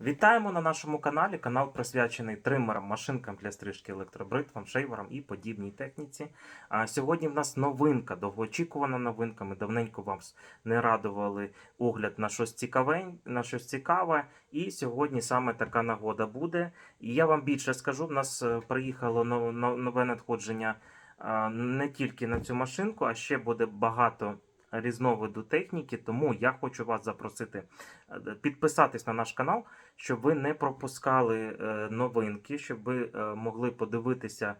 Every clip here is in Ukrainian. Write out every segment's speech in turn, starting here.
Вітаємо на нашому каналі. Канал присвячений тримерам, машинкам для стрижки, електробритвам, шейверам і подібній техніці. А сьогодні в нас новинка, довгоочікувана новинка. Ми давненько вам не радували огляд на щось цікаве, на щось цікаве. І сьогодні саме така нагода буде. І я вам більше скажу: в нас е, приїхало но- но- нове надходження не тільки на цю машинку, а ще буде багато різновиду техніки. Тому я хочу вас запросити е, підписатись на наш канал, щоб ви не пропускали е, новинки, щоб ви е, могли подивитися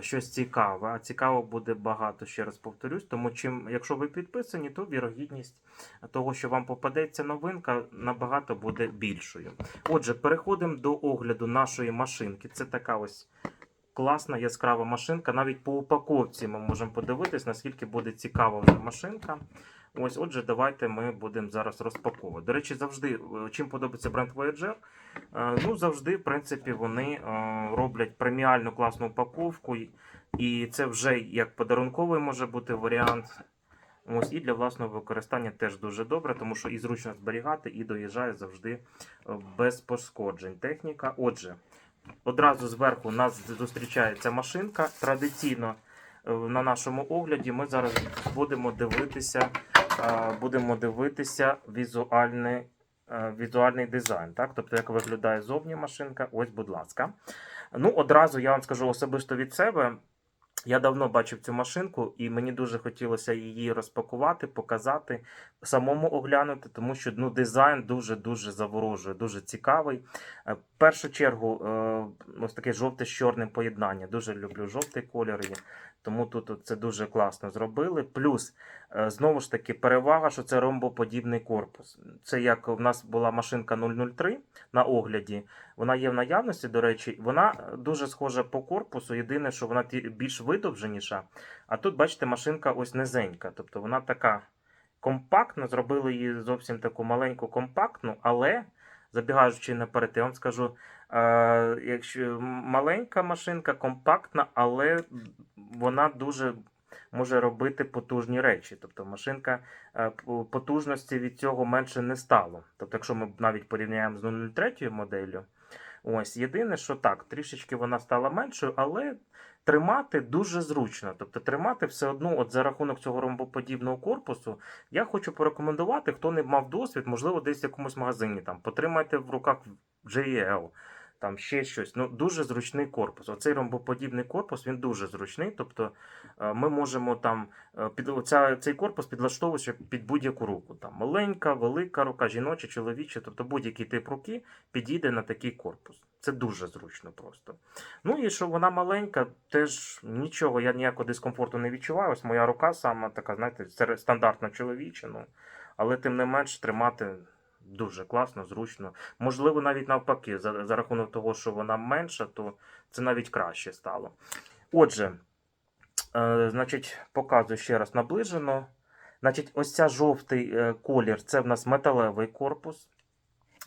щось цікаве. А цікаво буде багато, ще раз повторюсь. Тому чим, якщо ви підписані, то вірогідність того, що вам попадеться новинка, набагато буде більшою. Отже, переходимо до огляду нашої машинки. Це така ось. Класна яскрава машинка. Навіть по упаковці ми можемо подивитись, наскільки буде цікава вже машинка. Ось, отже, давайте ми будемо зараз розпаковувати. До речі, завжди, е, чим подобається бренд Voyager, е, ну завжди, в принципі, вони е, роблять преміальну класну упаковку, і- це вже як подарунковий може бути варіант. Ось і для власного використання теж дуже добре, тому що і зручно зберігати, і доїжджає завжди без пошкоджень. Техніка. Отже, одразу зверху нас зустрічається машинка. Традиційно е, на нашому огляді ми зараз будемо дивитися, е, будемо дивитися візуальний, е, візуальний дизайн. Так? Тобто, як виглядає зовні машинка, ось, будь ласка. Ну, одразу я вам скажу особисто від себе. Я давно бачив цю машинку, і мені дуже хотілося її розпакувати, показати, самому оглянути, тому що ну, дизайн дуже-дуже заворожує, дуже цікавий. Е, В першу чергу, е, ось таке жовте з чорним поєднання. Дуже люблю жовтий колір, тому тут це дуже класно зробили. Плюс, знову ж таки, перевага, що це ромбоподібний корпус. Це як в нас була машинка 003 на огляді. Вона є в наявності, до речі, вона дуже схожа по корпусу. Єдине, що вона більш видовженіша. А тут, бачите, машинка ось низенька. Тобто вона така компактна, зробили її зовсім таку маленьку компактну, але забігаючи наперед, я вам скажу, е, якщо маленька машинка, компактна, але вона дуже може робити потужні речі. Тобто машинка е, потужності від цього менше не стало. Тобто, якщо ми навіть порівняємо з 003 моделлю, ось єдине, що так, трішечки вона стала меншою, але тримати дуже зручно. Тобто тримати все одно, от за рахунок цього ромбоподібного корпусу, я хочу порекомендувати, хто не мав досвід, можливо, десь в якомусь магазині там потримайте в руках JL, там ще щось. Ну, дуже зручний корпус. Оцей ромбоподібний корпус він дуже зручний. Тобто е, ми можемо там е, під оця, цей корпус підлаштовувати під будь-яку руку. Там маленька, велика рука, жіноча, чоловіча, тобто будь-який тип руки підійде на такий корпус. Це дуже зручно просто. Ну і що вона маленька, теж нічого, я ніякого дискомфорту не відчуваю. Ось моя рука сама така, знаєте, стандартна чоловіча, ну, але тим не менш тримати дуже класно, зручно. Можливо, навіть навпаки, за, за рахунок того, що вона менша, то це навіть краще стало. Отже, е, значить, показую ще раз наближено. Значить, ось ця жовтий е, колір це в нас металевий корпус.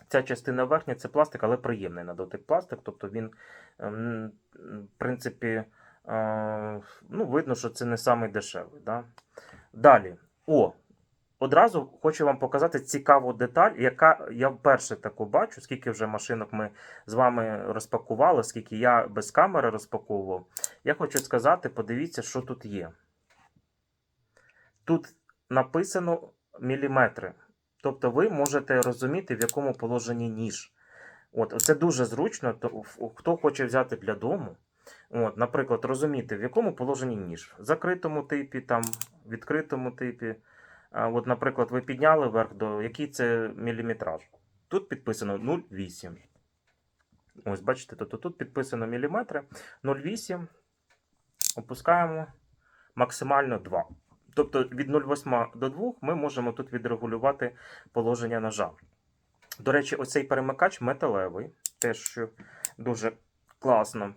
Ця частина верхня це пластик, але приємний на дотик пластик. Тобто він, ем, в принципі, е, ну, видно, що це не самий дешевий. Да? Далі. О, одразу хочу вам показати цікаву деталь, яка я вперше таку бачу, скільки вже машинок ми з вами розпакували, скільки я без камери розпаковував. Я хочу сказати, подивіться, що тут є. Тут написано міліметри. Тобто ви можете розуміти, в якому положенні ніж. От, це дуже зручно, то, хто хоче взяти для дому. От, наприклад, розуміти, в якому положенні ніж. В закритому типі, там, відкритому типі. От, наприклад, ви підняли вверх до який це міліметраж. Тут підписано 0,8. Ось, бачите, тут, тут підписано міліметри. 0,8. Опускаємо максимально 2. Тобто від 0,8 до 2 ми можемо тут відрегулювати положення ножа. До речі, оцей перемикач металевий, теж що дуже класно.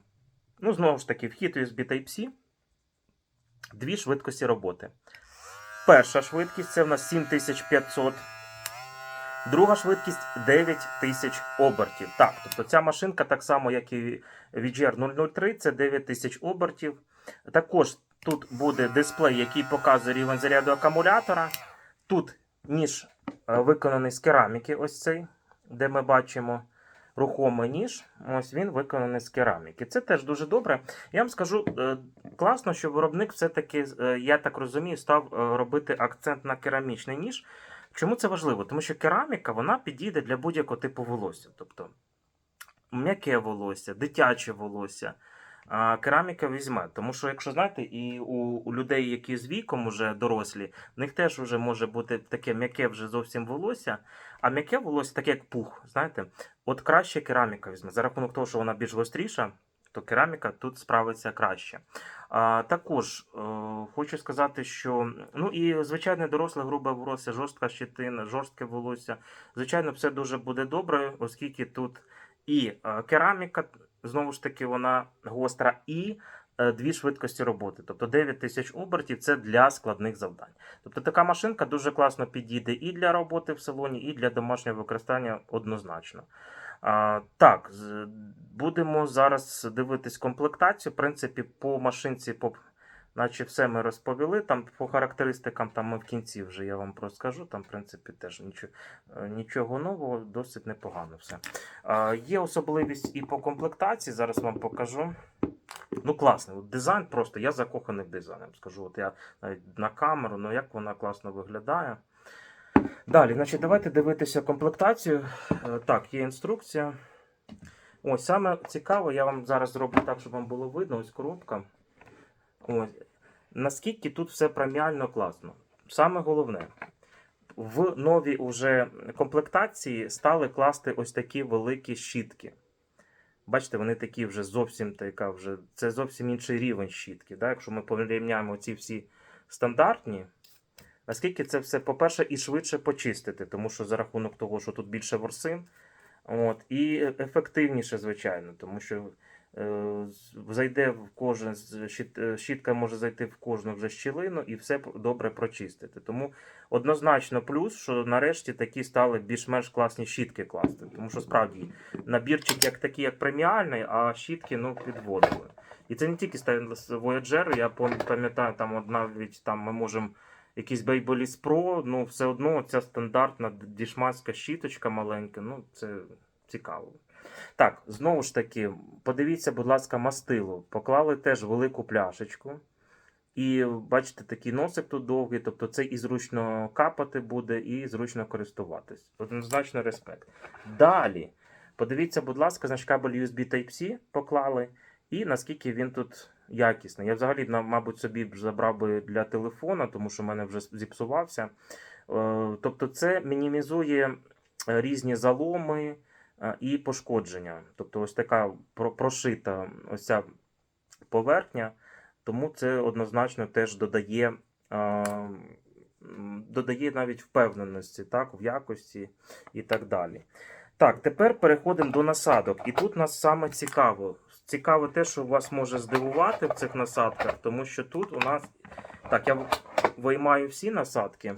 Ну, знову ж таки, вхід USB Type-C. Дві швидкості роботи. Перша швидкість це в нас 7500. Друга швидкість 9000 обертів. Так, тобто ця машинка, так само, як і VGR 003, це 9000 обертів. Також тут буде дисплей, який показує рівень заряду акумулятора. Тут ніж е, виконаний з кераміки, ось цей, де ми бачимо рухомий ніж. Ось він виконаний з кераміки. Це теж дуже добре. Я вам скажу, е, класно, що виробник все-таки, е, я так розумію, став е, робити акцент на керамічний ніж. Чому це важливо? Тому що кераміка вона підійде для будь-якого типу волосся. Тобто м'яке волосся, дитяче волосся. А кераміка візьме. Тому що, якщо знаєте, і у, у людей, які з віком уже дорослі, в них теж вже може бути таке м'яке вже зовсім волосся. А м'яке волосся, таке як пух, знаєте, от краще кераміка візьме. За рахунок того, що вона більш гостріша, то кераміка тут справиться краще. А, також е, хочу сказати, що ну і звичайне доросле грубе волосся, жорстка щетина, жорстке волосся. Звичайно, все дуже буде добре, оскільки тут і е, кераміка, знову ж таки, вона гостра, і е, дві швидкості роботи. Тобто 9 тисяч обертів це для складних завдань. Тобто така машинка дуже класно підійде і для роботи в салоні, і для домашнього використання однозначно. А, так, будемо зараз дивитись комплектацію. В принципі, по машинці, по, наче все ми розповіли. Там по характеристикам там ми в кінці вже я вам розкажу. Там, в принципі, теж нічого, е, нічого нового, досить непогано все. А, є особливість і по комплектації, зараз вам покажу. Ну, класний. От дизайн просто, я закоханий в дизайн. Скажу, от я навіть на камеру, ну як вона класно виглядає. Далі, значить, давайте дивитися комплектацію. Е, Так, є інструкція. Ось саме цікаво, я вам зараз зроблю так, щоб вам було видно. Ось коробка. Ось. Наскільки тут все преміально класно. Саме головне, в новій уже комплектації стали класти ось такі великі щітки. Бачите, вони такі вже зовсім така вже. Це зовсім інший рівень щітки. Да? Якщо ми порівняємо ці всі стандартні, наскільки це все, по-перше, і швидше почистити, тому що за рахунок того, що тут більше ворсин, от, і ефективніше, звичайно, тому що зайде в кожен е, щітка може зайти в кожну вже щілину і все добре прочистити. Тому однозначно плюс, що нарешті такі стали більш-менш класні щітки класти. Тому що справді набірчик як такий, як преміальний, а щітки ну, підводили. І це не тільки Stainless Voyager, я пам'ятаю, там от навіть там ми можемо якийсь Babyliss Pro, ну все одно ця стандартна дішманська щіточка маленька, ну це цікаво. Так, знову ж таки, подивіться, будь ласка, мастило. Поклали теж велику пляшечку. І бачите, такий носик тут довгий, тобто це і зручно капати буде, і зручно користуватись. Однозначно респект. Далі, подивіться, будь ласка, значить кабель USB Type-C поклали, і наскільки він тут якісний. Я взагалі, мабуть, собі б забрав би для телефона, тому що в мене вже зіпсувався. Е, Тобто, це мінімізує е, різні заломи і пошкодження. Тобто, ось така прошита ось ця поверхня. Тому це однозначно теж додає, додає навіть впевненості так, в якості і так далі. Так, тепер переходимо до насадок. І тут нас саме цікаво. Цікаво те, що вас може здивувати в цих насадках, тому що тут у нас. Так, я виймаю всі насадки.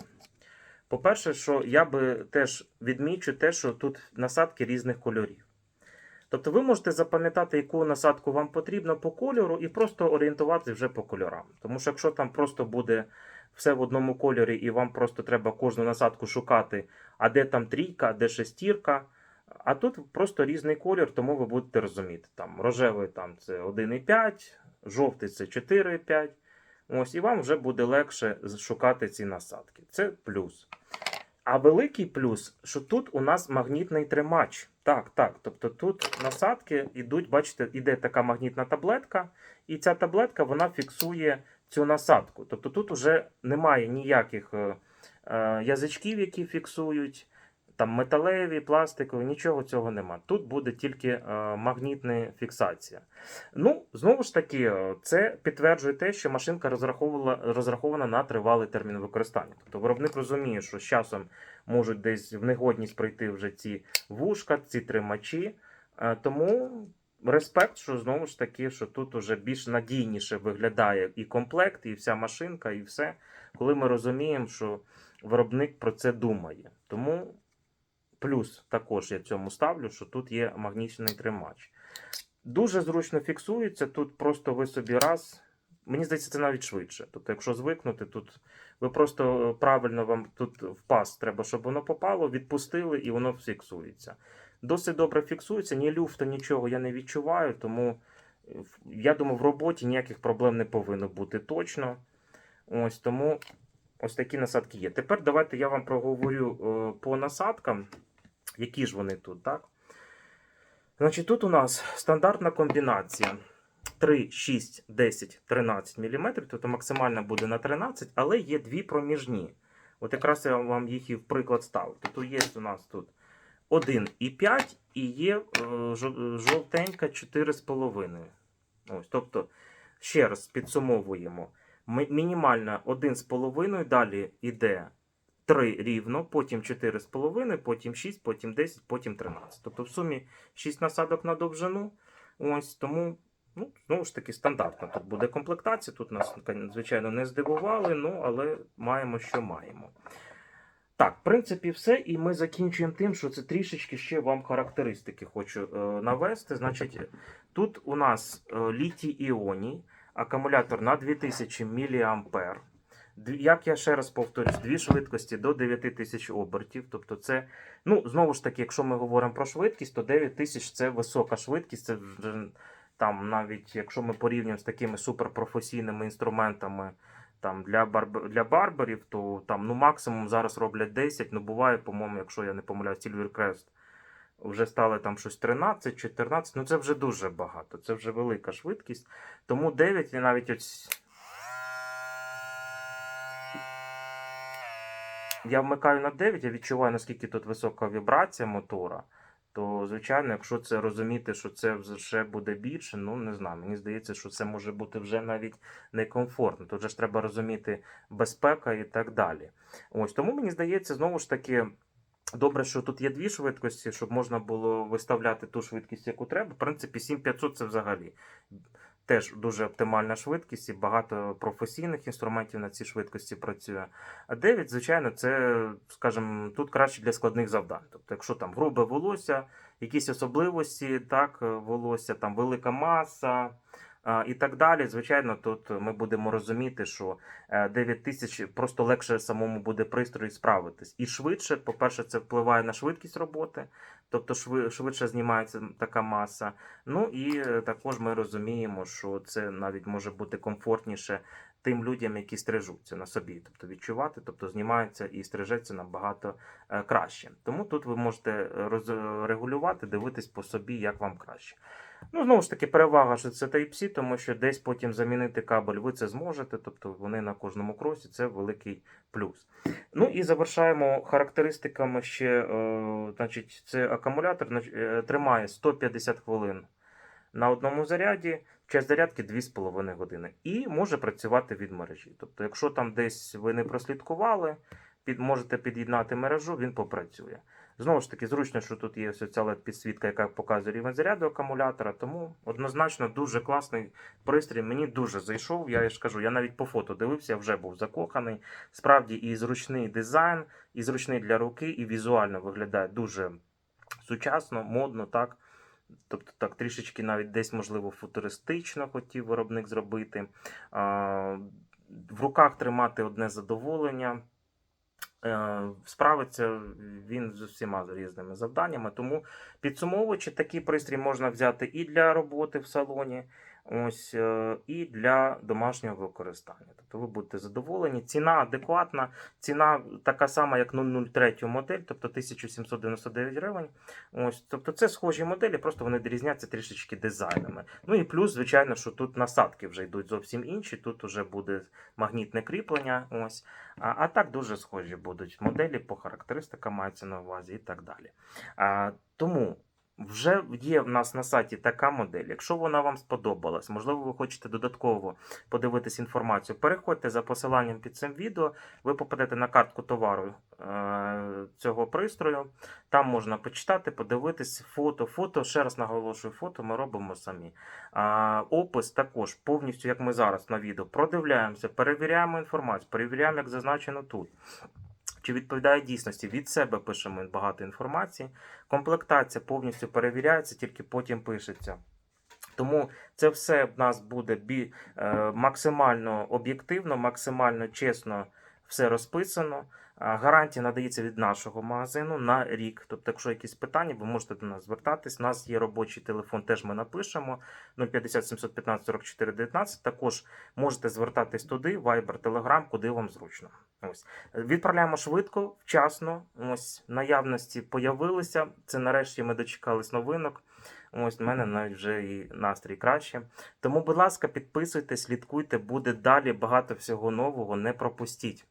По-перше, що я би теж відмічу те, що тут насадки різних кольорів. Тобто ви можете запам'ятати, яку насадку вам потрібно по кольору, і просто орієнтуватися вже по кольорам. Тому що якщо там просто буде все в одному кольорі, і вам просто треба кожну насадку шукати, а де там трійка, а де шестірка. А тут просто різний колір, тому ви будете розуміти. Там рожевий там це 1,5, жовтий це 4,5. Ось, і вам вже буде легше шукати ці насадки. Це плюс. А великий плюс, що тут у нас магнітний тримач. Так, так. Тобто тут насадки йдуть, бачите, іде така магнітна таблетка, і ця таблетка вона фіксує цю насадку. Тобто тут вже немає ніяких е, е, язичків, які фіксують, там металеві, пластикові, нічого цього нема. Тут буде тільки е, магнітна фіксація. Ну, знову ж таки, е, це підтверджує те, що машинка розраховувала, розрахована на тривалий термін використання. Тобто виробник розуміє, що з часом можуть десь в негодність пройти вже ці вушка, ці тримачі. Е, Тому респект, що знову ж таки, що тут уже більш надійніше виглядає і комплект, і вся машинка, і все, коли ми розуміємо, що виробник про це думає. Тому плюс також я цьому ставлю, що тут є магнітний тримач. Дуже зручно фіксується, тут просто ви собі раз. Мені здається, це навіть швидше. Тобто, якщо звикнути, тут ви просто е, правильно вам тут в пас треба, щоб воно попало, відпустили і воно фіксується. досить добре фіксується, ні люфта, нічого я не відчуваю, тому е, я думаю, в роботі ніяких проблем не повинно бути точно. Ось тому ось такі насадки є. Тепер давайте я вам проговорю е, по насадкам, які ж вони тут, так? Значить, тут у нас стандартна комбінація 3, 6, 10, 13 мм, тобто максимальна буде на 13, але є дві проміжні. От якраз я вам їх і в приклад ставлю. Тобто є у нас тут 1,5 і є е, жовтенька 4,5. Ось, тобто, ще раз підсумовуємо. Мінімальна 1,5, далі йде 3 рівно, потім 4,5, потім 6, потім 10, потім 13. Тобто в сумі 6 насадок на довжину. Ось тому, ну, знову ж таки, стандартна тут буде комплектація. Тут нас, звичайно, не здивували, ну, але маємо, що маємо. Так, в принципі, все. І ми закінчуємо тим, що це трішечки ще вам характеристики хочу е, навести. Значить, тут у нас е, літій іоній, акумулятор на 2000 мА. Як я ще раз повторюсь, дві швидкості до 9000 обертів. Тобто, це, ну, знову ж таки, якщо ми говоримо про швидкість, то 9000 це висока швидкість. Це там, навіть якщо ми порівнюємо з такими суперпрофесійними інструментами там, для, барб... для барберів, то там ну, максимум зараз роблять 10. Ну, буває, по-моєму, якщо я не помиляюсь, Silvercrest вже стали там щось 13, 14. Ну, це вже дуже багато, це вже велика швидкість. Тому 9 і навіть ось. Я вмикаю на 9, я відчуваю, наскільки тут висока вібрація мотора. То, звичайно, якщо це розуміти, що це вже буде більше, ну не знаю. Мені здається, що це може бути вже навіть некомфортно. Тут же ж треба розуміти безпека і так далі. Ось тому мені здається, знову ж таки. Добре, що тут є дві швидкості, щоб можна було виставляти ту швидкість, яку треба. В принципі, 7500 це взагалі теж дуже оптимальна швидкість, і багато професійних інструментів на цій швидкості працює. А 9, звичайно, це, скажімо, тут краще для складних завдань. Тобто, якщо там грубе волосся, якісь особливості, так, е, волосся, там велика маса. І так далі, звичайно, тут ми будемо розуміти, що е, 9 тисяч просто легше самому буде пристрої справитись. І швидше, по-перше, це впливає на швидкість роботи, тобто шви- швидше знімається така маса. Ну і е, також ми розуміємо, що це навіть може бути комфортніше тим людям, які стрижуться на собі, тобто відчувати, тобто знімається і стрижеться набагато е, краще. Тому тут ви можете роз- регулювати, дивитись по собі, як вам краще. Ну, знову ж таки, перевага, що це Type-C, тому що десь потім замінити кабель ви це зможете, тобто вони на кожному кросі це великий плюс. Ну і завершаємо характеристиками ще, е, значить, це акумулятор е, тримає 150 хвилин на одному заряді, час зарядки 2,5 години. І може працювати від мережі. Тобто, якщо там десь ви не прослідкували, під, можете під'єднати мережу, він попрацює. Знову ж таки, зручно, що тут є ось ця led підсвітка, яка показує рівень заряду акумулятора. Тому однозначно дуже класний пристрій. Мені дуже зайшов. Я ж кажу, я навіть по фото дивився, вже був закоханий. Справді і зручний дизайн, і зручний для руки, і візуально виглядає дуже сучасно, модно, так. Тобто так трішечки навіть десь, можливо, футуристично хотів виробник зробити. В руках тримати одне задоволення. Е, Справиться він з усіма різними завданнями. Тому, підсумовуючи, такий пристрій можна взяти і для роботи в салоні, ось, е, і для домашнього використання. Тобто ви будете задоволені. Ціна адекватна, ціна така сама, як 003 модель, тобто 1799 гривень. Ось, тобто це схожі моделі, просто вони різняться трішечки дизайнами. Ну і плюс, звичайно, що тут насадки вже йдуть зовсім інші. Тут вже буде магнітне кріплення. Ось. А, а так дуже схожі будуть моделі по характеристикам мається на увазі і так далі. А, тому вже є в нас на сайті така модель. Якщо вона вам сподобалась, можливо, ви хочете додатково подивитись інформацію, переходьте за посиланням під цим відео, ви попадете на картку товару е, цього пристрою. Там можна почитати, подивитись фото. Фото, ще раз наголошую, фото ми робимо самі. Опис також повністю, як ми зараз на відео, продивляємося, перевіряємо інформацію, перевіряємо, як зазначено тут. Чи відповідає дійсності? Від себе пишемо багато інформації. Комплектація повністю перевіряється, тільки потім пишеться. Тому це все в нас буде бі, е, максимально об'єктивно, максимально чесно все розписано. Гарантія надається від нашого магазину на рік. Тобто, якщо якісь питання, ви можете до нас звертатись. У нас є робочий телефон, теж ми напишемо 050 715 44 19. Також можете звертатись туди, Viber, Telegram, куди вам зручно. Ось відправляємо швидко, вчасно. Ось наявності появилися. Це нарешті ми дочекались новинок. Ось в мене навіть вже і настрій краще. Тому, будь ласка, підписуйтесь, слідкуйте, буде далі багато всього нового. Не пропустіть.